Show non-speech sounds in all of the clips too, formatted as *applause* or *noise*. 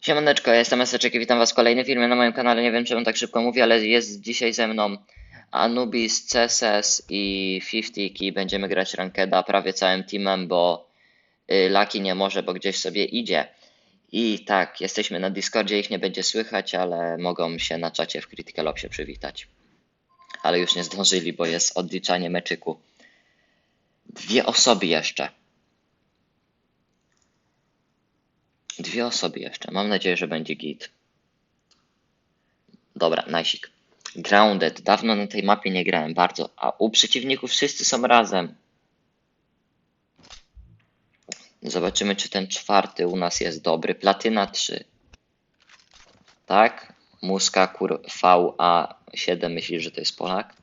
Siemaneczko, ja jestem Eseczek i witam was w kolejnym filmie na moim kanale. Nie wiem czemu tak szybko mówię, ale jest dzisiaj ze mną Anubis, CSS i 50 i będziemy grać Rankeda prawie całym teamem, bo y, Laki nie może, bo gdzieś sobie idzie. I tak, jesteśmy na Discordzie, ich nie będzie słychać, ale mogą się na czacie w Critical Opsie przywitać. Ale już nie zdążyli, bo jest odliczanie meczyku. Dwie osoby jeszcze. Dwie osoby jeszcze. Mam nadzieję, że będzie git. Dobra, najsik. Grounded. Dawno na tej mapie nie grałem bardzo, a u przeciwników wszyscy są razem. Zobaczymy, czy ten czwarty u nas jest dobry. Platyna 3. Tak? Muska kur VA7 myśli, że to jest Polak?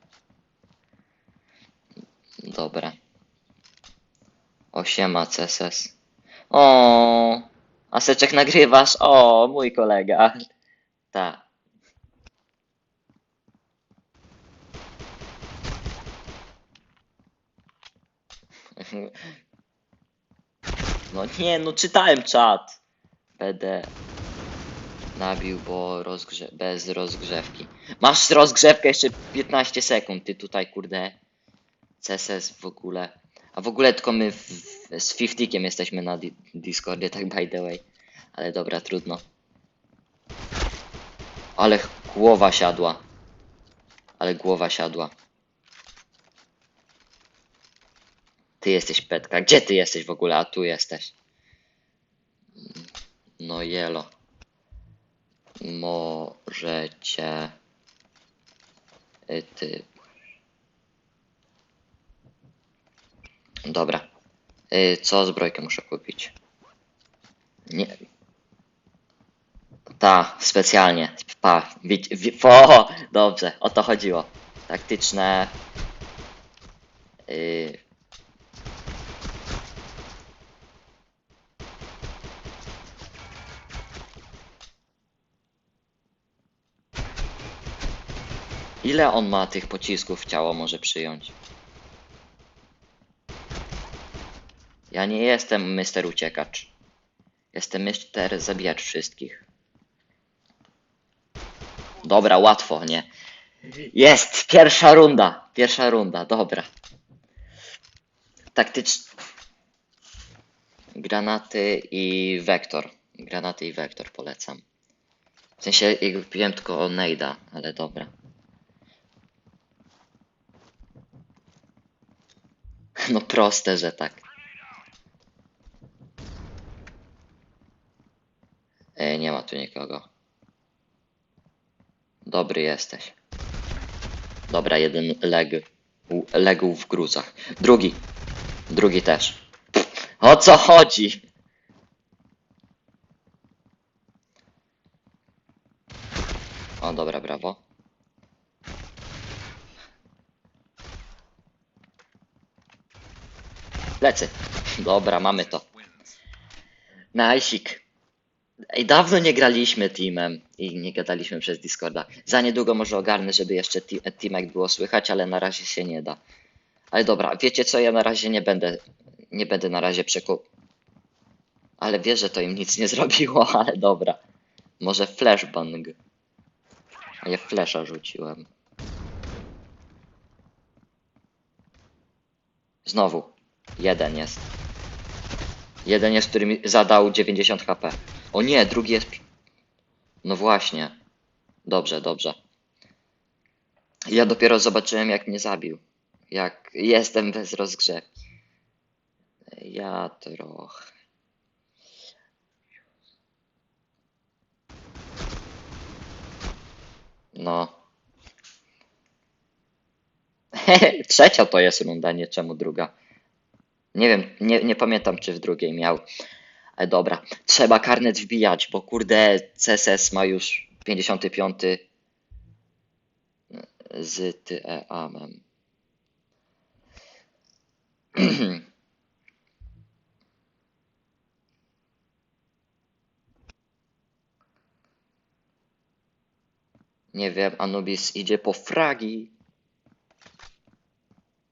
Dobra. Osiema CSS. O, Aseczek nagrywasz? O, mój kolega. Tak. No nie, no czytałem czat. Będę nabił, bo rozgrze bez rozgrzewki. Masz rozgrzewkę jeszcze 15 sekund, ty tutaj kurde. CSS w ogóle. A w ogóle tylko my w, z Fiftikiem jesteśmy na di Discordzie, tak by the way. Ale dobra, trudno. Ale głowa siadła. Ale głowa siadła. Ty jesteś Petka. Gdzie ty jesteś w ogóle? A tu jesteś. No jelo. Możecie. y, Ty. Dobra. Y, Co zbrojkę muszę kupić? Nie. Ta, specjalnie. Pa, wi, wi, o, dobrze, o to chodziło. Taktyczne. y, Ile on ma tych pocisków w ciało może przyjąć? Ja nie jestem Mister Uciekacz. Jestem Mister Zabijacz wszystkich. Dobra, łatwo, nie? Jest! Pierwsza runda! Pierwsza runda, dobra. Taktycz... Granaty i wektor. Granaty i wektor polecam. W sensie, jakby wiem tylko o Nejda, ale dobra. No proste, że tak. Nie ma tu nikogo. Dobry jesteś. Dobra, jeden leg. Legł w gruzach. Drugi. Drugi też. O co chodzi? O, dobra, brawo. Lecy. Dobra, mamy to. Najsik. Ej, dawno nie graliśmy teamem i nie gadaliśmy przez Discorda. Za niedługo może ogarnę, żeby jeszcze te teamek było słychać, ale na razie się nie da. Ale dobra, wiecie co, ja na razie nie będę, nie będę na razie przeku... Ale wiesz, że to im nic nie zrobiło, *laughs* ale dobra. Może flashbang. A ja flasha rzuciłem. Znowu. Jeden jest. Jeden jest, który mi zadał 90 HP. O nie, drugi jest. No właśnie. Dobrze, dobrze. Ja dopiero zobaczyłem, jak mnie zabił. Jak jestem bez rozgrzewki. Ja trochę. No. *laughs* Trzecia to jest runda, nie czemu druga. Nie wiem, nie, nie pamiętam czy w drugiej miał. Ale dobra, trzeba karnet wbijać, bo kurde CSS ma już 55 z TEAM. *clears throat* Nie wiem, Anubis idzie po fragi.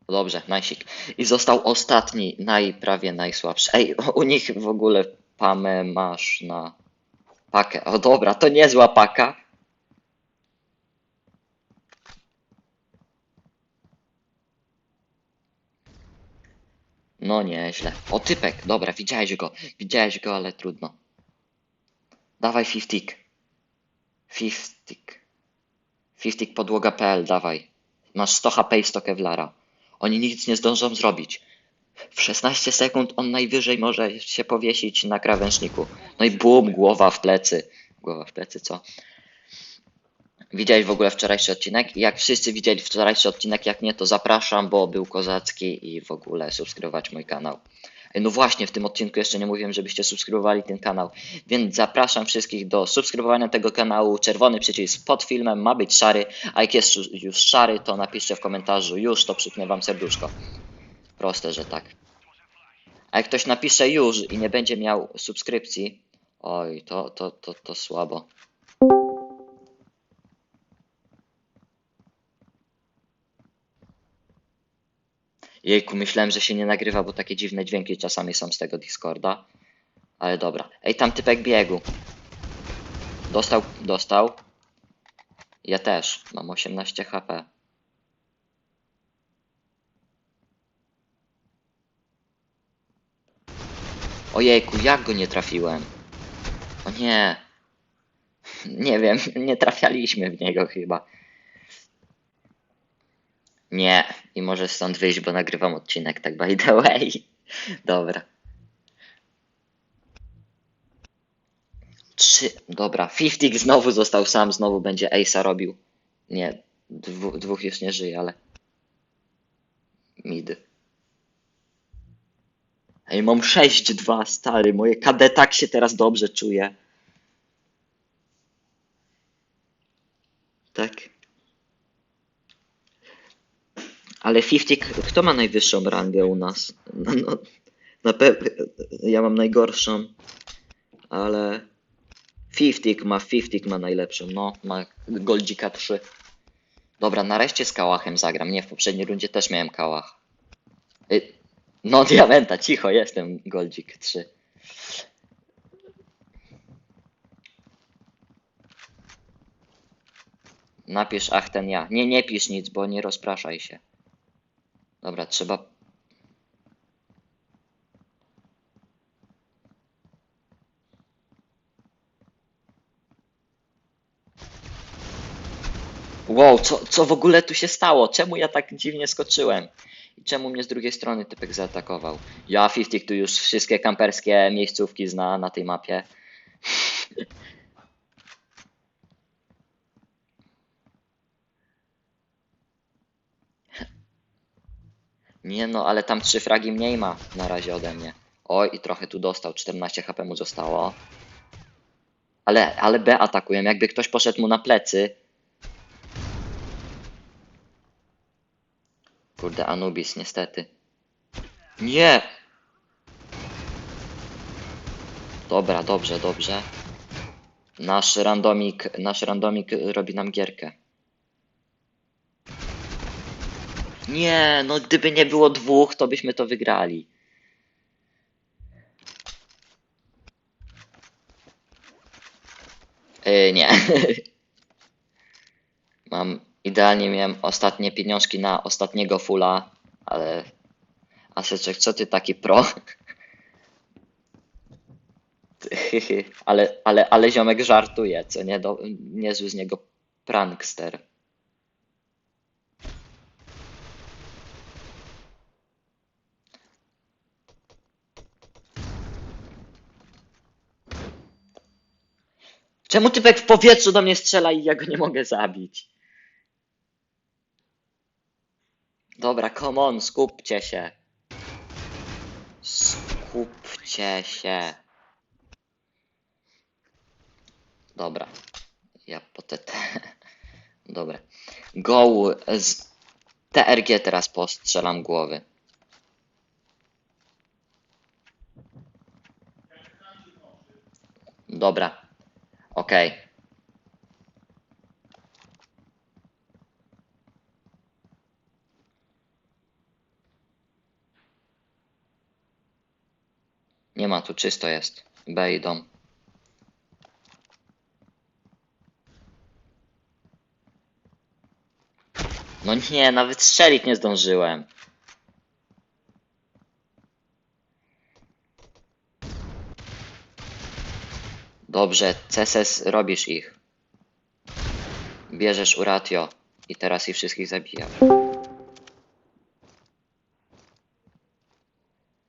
Dobrze, najsik. I został ostatni, naj, prawie najsłabszy. Ej, u nich w ogóle pamę masz na... Pakę. O dobra, to niezła paka. No nieźle. O typek, dobra, widziałeś go. Widziałeś go, ale trudno. Dawaj fiftik. Fiftik. Fiftik podłoga.pl, dawaj. Masz 100 HP i 100 kevlara. Oni nic nie zdążą zrobić. W 16 sekund on najwyżej może się powiesić na krawężniku. No i bum, głowa w plecy. Głowa w plecy, co? Widziałeś w ogóle wczorajszy odcinek? Jak wszyscy widzieli wczorajszy odcinek, jak nie, to zapraszam, bo był kozacki i w ogóle subskrybować mój kanał. No właśnie, w tym odcinku jeszcze nie mówiłem, żebyście subskrybowali ten kanał, więc zapraszam wszystkich do subskrybowania tego kanału. Czerwony przycisk pod filmem ma być szary, a jak jest już szary, to napiszcie w komentarzu już, to przypnę wam serduszko. Proste, że tak. A jak ktoś napisze już i nie będzie miał subskrypcji, oj, to, to, to, to słabo. Jejku, myślałem, że się nie nagrywa, bo takie dziwne dźwięki czasami są z tego Discorda. Ale dobra. Ej, tam typek biegł. Dostał, dostał. Ja też. Mam 18 HP. Ojejku, jak go nie trafiłem? O nie. *laughs* Nie wiem, *laughs* nie trafialiśmy w niego chyba. Nie, i możesz stąd wyjść, bo nagrywam odcinek, tak by the way. Dobra. Trzy, dobra. Fiftik znowu został sam, znowu będzie Ace'a robił. Nie, dwu, dwóch już nie żyje, ale... Mid. Ej, mam 6-2, stary, moje KD tak się teraz dobrze czuje. Tak. Ale Fiftik, kto ma najwyższą rangę u nas? No, no, na pewno, ja mam najgorszą, ale Fiftik ma, Fiftik ma najlepszą, no, ma Goldzika 3. Dobra, nareszcie z Kałachem zagram, nie, w poprzedniej rundzie też miałem Kałach. Y, No, *laughs* Diamenta, cicho, jestem Goldzik 3. Napisz, ach ten ja. Nie, nie pisz nic, bo nie rozpraszaj się. Dobra, trzeba. Wow, co, co w ogóle tu się stało? Czemu ja tak dziwnie skoczyłem? I czemu mnie z drugiej strony typek zaatakował? Ja, 50 tu już wszystkie kamperskie miejscówki zna na tej mapie. *laughs* Nie no, ale tam trzy fragi mniej ma na razie ode mnie. Oj, i trochę tu dostał, 14 HP mu zostało. Ale, ale B atakują, jakby ktoś poszedł mu na plecy. Kurde, Anubis, niestety. Nie! Dobra, dobrze, dobrze. Nasz randomik, nasz randomik robi nam gierkę. Nie, no gdyby nie było dwóch, to byśmy to wygrali. Yy, nie. *laughs* Mam, idealnie miałem ostatnie pieniążki na ostatniego fulla, ale... Aseczek, co ty taki pro? *laughs* ale, ale, ale ziomek żartuje, co nie? Do, niezły z niego prankster. Czemu typek w powietrzu do mnie strzela i ja go nie mogę zabić? Dobra, come on, skupcie się. Skupcie się. Dobra. Ja po TT. *laughs* Dobra. Go z TRG teraz postrzelam głowy. Dobra. Okej. Nie ma, tu czysto jest. B i dom. No nie, nawet strzelić nie zdążyłem. Dobrze, CSS robisz ich. Bierzesz Uratio i teraz ich wszystkich zabijasz.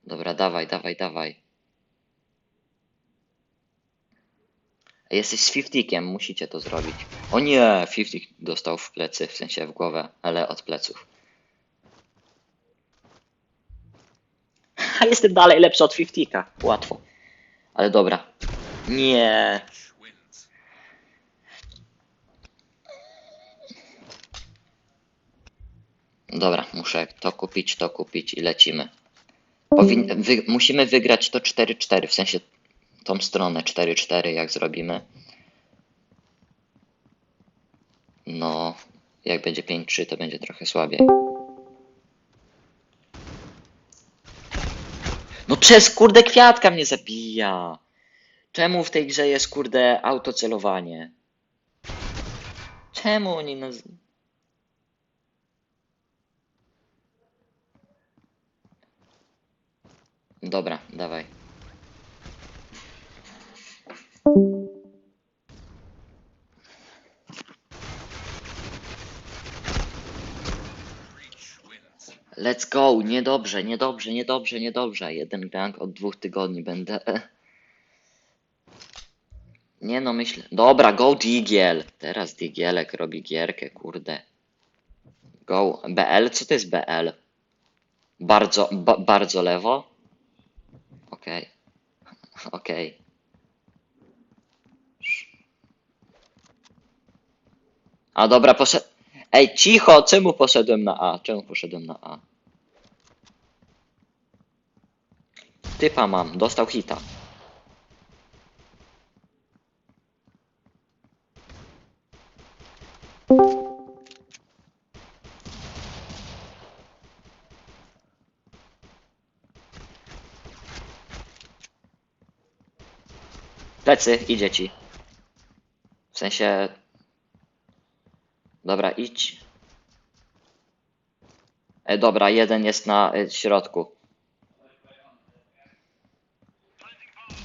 Dobra, dawaj, dawaj, dawaj. Jesteś z Fiftikiem, musicie to zrobić. O nie, Fiftik dostał w plecy, w sensie w głowę, ale od pleców. A *laughs* jestem dalej lepszy od Fiftika. Łatwo. Ale dobra. Nie. Dobra, muszę to kupić, to kupić i lecimy. Powin wy musimy wygrać to 4-4, w sensie tą stronę 4-4 jak zrobimy. No, jak będzie 5-3 to będzie trochę słabiej. No przez kurde kwiatka mnie zabija. Czemu w tej grze jest kurde autocelowanie? Czemu oni nas... Dobra, dawaj. Let's go! Niedobrze, niedobrze, niedobrze, niedobrze. Jeden gang od dwóch tygodni będę. Nie no, myślę. Dobra, go Digiel. Teraz Digielek robi gierkę, kurde. Go. BL? Co to jest BL? Bardzo, ba, bardzo lewo? Okej. Okej. A dobra, poszedł. Ej, cicho! Czemu poszedłem na A? Czemu poszedłem na A? Typa mam, dostał hita. Plecy, idzie ci. W sensie... Dobra, idź. E, dobra, jeden jest na e, środku.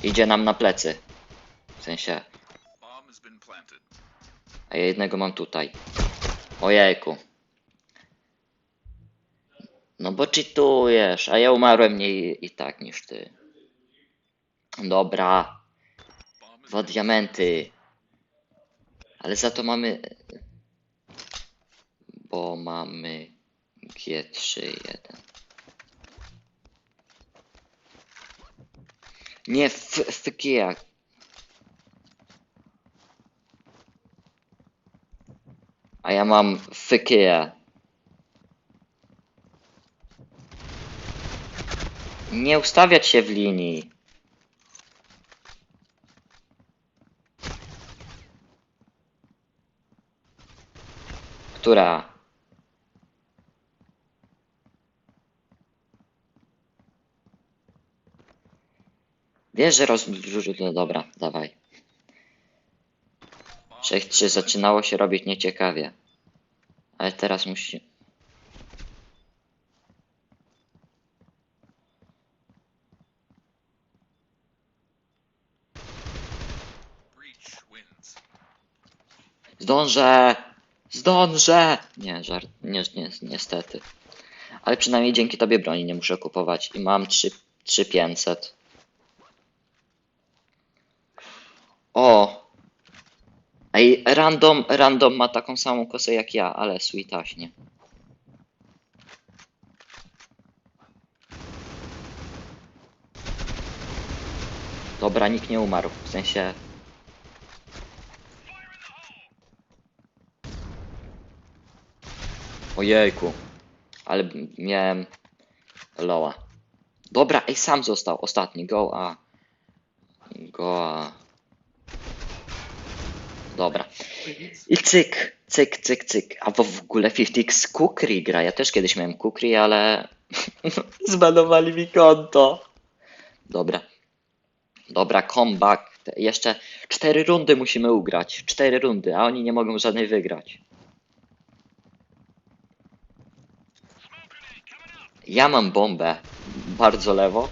Idzie nam na plecy. W sensie... A ja jednego mam tutaj. Ojejku. No bo cheatujesz, a ja umarłem mniej i tak niż ty. Dobra, dwa diamenty. Ale za to mamy... Bo mamy G3-1. Nie, FGA. A ja mam FGA. Nie ustawiać się w linii. Która? Wiesz, że roz... No dobra, dawaj. 6-3 zaczynało się robić nieciekawie. Ale teraz musi... Zdążę! Zdążę! Nie, żart, nie, nie, niestety. Ale przynajmniej dzięki tobie broni nie muszę kupować i mam 3 3500. O! Ej, random, random ma taką samą kosę jak ja, ale sweetaśnie. Dobra, nikt nie umarł, w sensie... Ojejku. Ale miałem loa. Dobra, ej, sam został. Ostatni. Go A. Go A. Dobra. I cyk, cyk, cyk, cyk. A w ogóle 50 z Kukri gra. Ja też kiedyś miałem Kukri, ale *laughs* zbanowali mi konto. Dobra. Dobra, comeback. Jeszcze cztery rundy musimy ugrać. Cztery rundy, a oni nie mogą żadnej wygrać. Ja mam bombę. Bardzo lewo.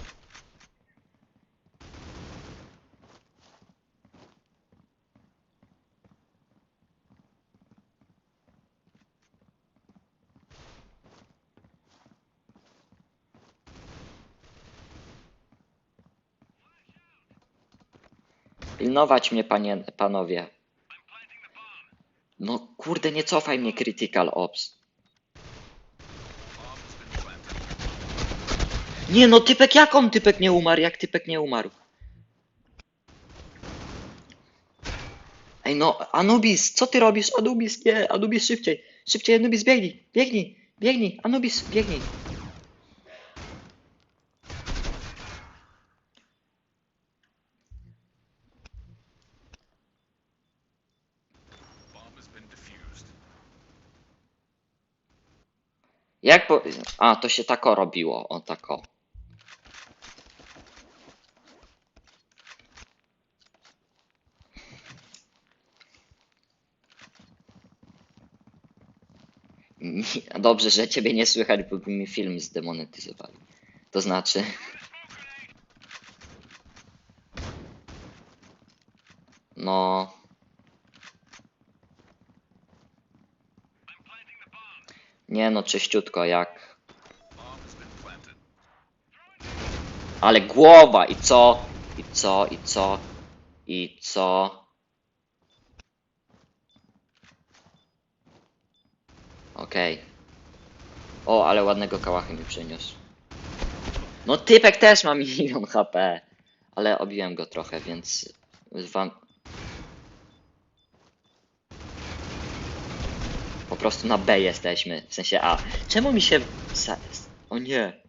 Pilnować mnie, panie, panowie. No kurde, nie cofaj mnie, Critical Ops. Nie no, typek jak on typek nie umarł, jak typek nie umarł? Ej no, Anubis, co ty robisz? Anubis, nie, Anubis szybciej, szybciej Anubis, biegnij, biegnij, biegnij, Anubis, biegnij. Jak po... A, to się tako robiło, o tako. *laughs* Dobrze, że ciebie nie słychać, bo by mi film zdemonetyzowali. To znaczy... No... Nie no, czyściutko jak... Ale głowa i co? I co? I co? I co? Okej. O, ale ładnego kałachy mi przyniósł. No typek też ma milion HP. Ale obiłem go trochę, więc wam... Po prostu na B jesteśmy, w sensie A. Czemu mi się... O nie.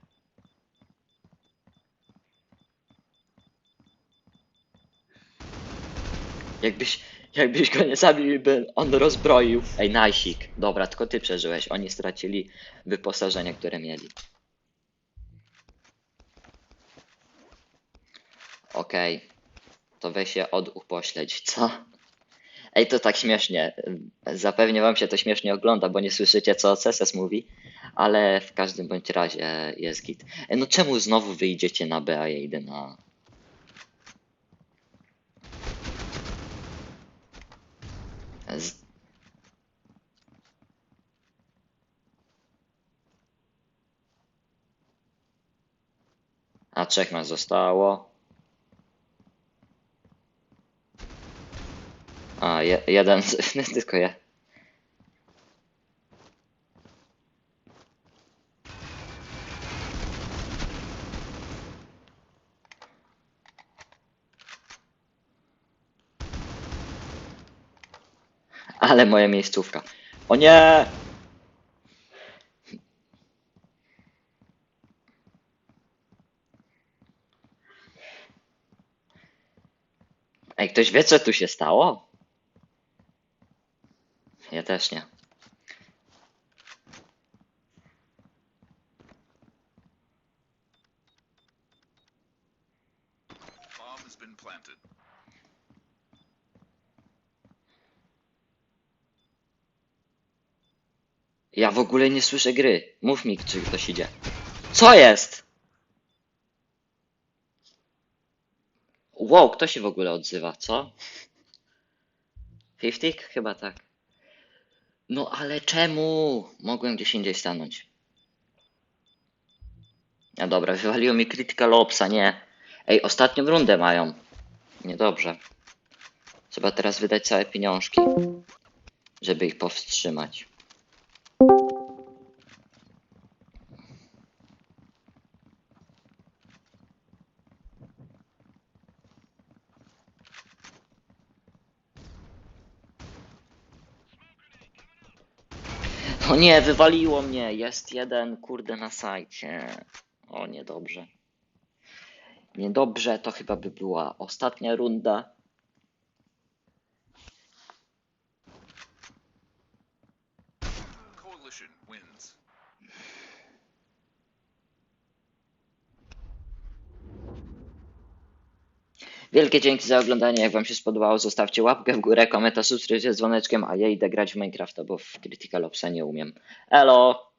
Jakbyś, jakbyś go nie zabił, by on rozbroił. Ej, najsik. Dobra, tylko ty przeżyłeś. Oni stracili wyposażenie, które mieli. Okej. To weź się od upośledź, co? Ej, to tak śmiesznie. Zapewnie wam się to śmiesznie ogląda, bo nie słyszycie, co CSS mówi. Ale w każdym bądź razie jest git. Ej, no czemu znowu wyjdziecie na B, a ja idę na... A trzech nas zostało. A, je, jeden, *laughs* tylko ja. Ale moja miejscówka. O nie! Ej, ktoś wie, co tu się stało? Ja też nie. W ogóle nie słyszę gry. Mów mi, czy ktoś idzie. Co jest? Wow, kto się w ogóle odzywa, co? Fiftik? Chyba tak. No ale czemu? Mogłem gdzieś indziej stanąć. No dobra, wywaliło mi Critical Opsa, nie. Ej, ostatnią rundę mają. Niedobrze. Trzeba teraz wydać całe pieniążki, żeby ich powstrzymać. O nie, wywaliło mnie. Jest jeden, kurde, na sajcie. O, niedobrze. Niedobrze, to chyba by była ostatnia runda. Wielkie dzięki za oglądanie. Jak Wam się spodobało, zostawcie łapkę w górę, komentarz, subskrypcję z dzwoneczkiem, a ja idę grać w Minecrafta, bo w Critical Opsa nie umiem. Elo!